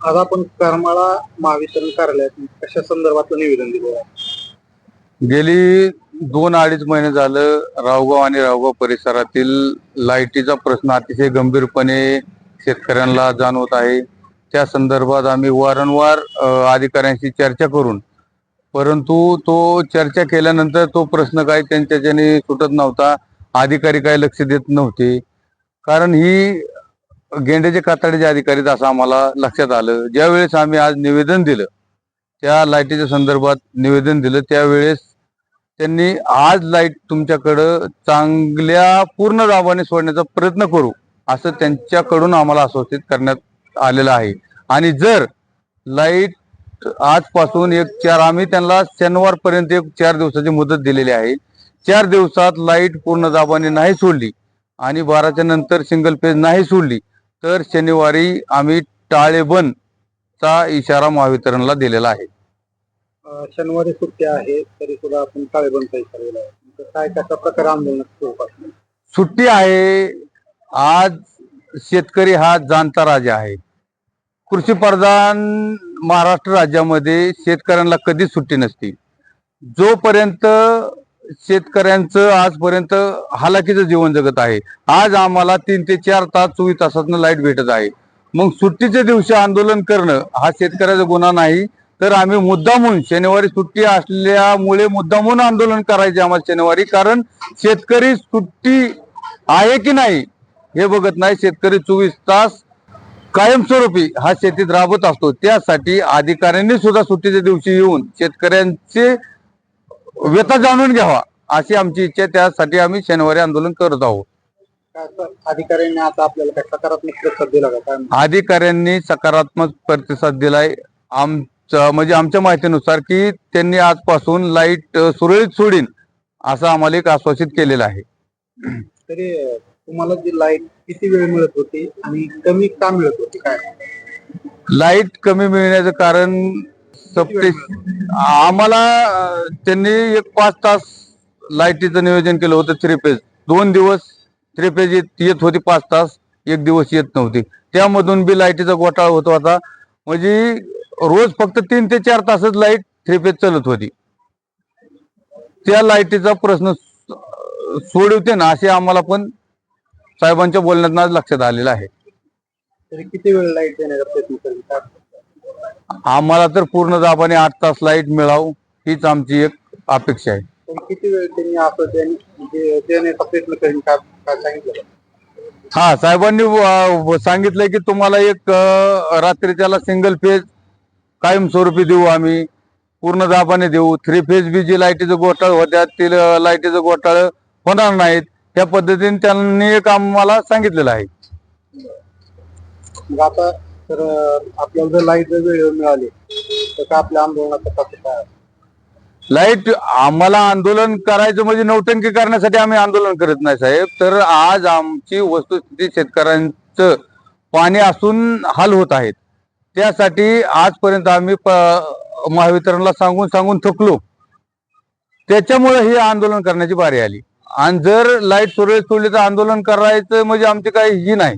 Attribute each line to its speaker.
Speaker 1: आज आपण करमाळा महावितरण कार्यालयात कशा संदर्भातलं निवेदन दिलं आहे?
Speaker 2: गेली दोन अडीच महिने झालं रावगाव आणि रावगाव परिसरातील लाईटीचा प्रश्न अतिशय गंभीरपणे शेतकऱ्यांना जाणवत आहे. त्या संदर्भात आम्ही वारंवार अधिकाऱ्यांशी चर्चा करून परंतु तो चर्चा केल्यानंतर तो प्रश्न काय त्यांच्याने सुटत नव्हता. अधिकारी काय लक्ष देत नव्हते. कारण ही गेंड्याचे कातडीचे अधिकारी असं आम्हाला लक्षात आलं. ज्यावेळेस आम्ही आज निवेदन दिलं त्या लाईटीच्या संदर्भात निवेदन दिलं त्यावेळेस त्यांनी आज लाइट तुमच्याकडं चांगल्या पूर्ण दाबाने सोडण्याचा प्रयत्न करू असं त्यांच्याकडून आम्हाला आश्वासित करण्यात आलेलं आहे. आणि जर लाइट आजपासून एक चार आम्ही त्यांना शनिवारपर्यंत एक चार दिवसाची मुदत दिलेली आहे. चार दिवसात लाइट पूर्ण दाबाने नाही सोडली आणि बाराच्या नंतर सिंगल पेज नाही सोडली तर शनिवारी आम्ही टाळेबंदचा इशारा महावितरणला दिलेला आहे.
Speaker 1: शनिवारी सुट्टी आहे तरी सुद्धा आपण टाळेबंदचा इशारा दिला आहे. काय कशा प्रकारे आंदोलन
Speaker 2: सुट्टी आहे. आज शेतकरी हा जाणता राजा आहे. कृषी प्रधान महाराष्ट्र राज्यामध्ये शेतकऱ्यांना कधीच सुट्टी नसते. जोपर्यंत शेतकऱ्यांचं आजपर्यंत हालाकीचं जीवन जगत आहे. आज आम्हाला तीन ते चार तास चोवीस तासातनं लाइट भेटत आहे. मग सुट्टीच्या दिवशी आंदोलन करणं हा शेतकऱ्याचा गुन्हा नाही तर आम्ही मुद्दामून शनिवारी सुट्टी असल्यामुळे मुद्दामून आंदोलन करायचे आम्हाला शनिवारी कारण शेतकरी सुट्टी आहे की नाही हे बघत नाही. शेतकरी चोवीस तास कायमस्वरूपी हा शेतीत राबत असतो. त्यासाठी अधिकाऱ्यांनी सुद्धा सुट्टीच्या दिवशी येऊन शेतकऱ्यांचे व्यथा जाणून घ्यावा अशी आमची इच्छा आहे. त्यासाठी आम्ही शनिवारी आंदोलन करत आहोत.
Speaker 1: अधिकाऱ्यांनी आता आपल्याला काय सकारात्मक प्रतिसाद दिला का?
Speaker 2: अधिकाऱ्यांनी सकारात्मक प्रतिसाद दिलाय. आमच्या म्हणजे आमच्या माहितीनुसार की त्यांनी आजपासून लाइट सुरळीत सोडीन असं आम्हाला एक आश्वासित केलेलं आहे.
Speaker 1: तरी तुम्हाला जी लाइट किती वेळ मिळत होती आणि कमी का मिळत होती? काय?
Speaker 2: लाइट कमी मिळण्याचं कारण आम्हाला त्यांनी एक पाच तास लाईटीचं नियोजन केलं होतं थ्री पेज दोन दिवस थ्री पेज येत होती पाच तास एक दिवस येत नव्हती. त्यामधून बी लाईटीचा घोटाळा होत होता. म्हणजे रोज फक्त तीन ते चार तासच लाइट थ्री पेज चालत होती. त्या लाईटीचा प्रश्न सोडवते ना असे आम्हाला पण साहेबांच्या बोलण्यात लक्षात आलेलं आहे.
Speaker 1: तरी किती वेळ लाइट देण्याचा प्रयत्न
Speaker 2: आम्हाला तर पूर्ण दाबाने आठ तास लाइट मिळावं हीच आमची एक अपेक्षा आहे.
Speaker 1: तरी किती वेळ त्यांनी असं देण्या- दे- देण्याचा प्रयत्न करेल काय काय सांगितलं?
Speaker 2: हा साहेबांनी सांगितलंय की तुम्हाला एक अं, रात्रीच्याला सिंगल फेज कायमस्वरूपी देऊ आम्ही. पूर्ण दाबाने देऊ. थ्री फेज बी जी लाईटीचं घोटाळ होत्या ते लाईटीचं घोटाळ होणार नाहीत. त्या पद्धतीने त्यांनी एक आम्हाला सांगितलेलं आहे.
Speaker 1: आता तर आपल्याला जर लाइट जर वेळेवर मिळाली तर का आपल्या आंदोलनाचा कसं काय
Speaker 2: लाइट आम्हाला आंदोलन करायचं म्हणजे नौटंकी करण्यासाठी आम्ही आंदोलन करत नाही साहेब. तर आज आमची वस्तुस्थिती शेतकऱ्यांचं पाणी असून हाल होत आहेत. त्यासाठी आजपर्यंत आम्ही महावितरणला सांगून सांगून थकलो. त्याच्यामुळे हे आंदोलन करण्याची बारी आली. आणि जर लाइट सुरळीत सोडली तर आंदोलन करायचं म्हणजे आमची काही ही नाही.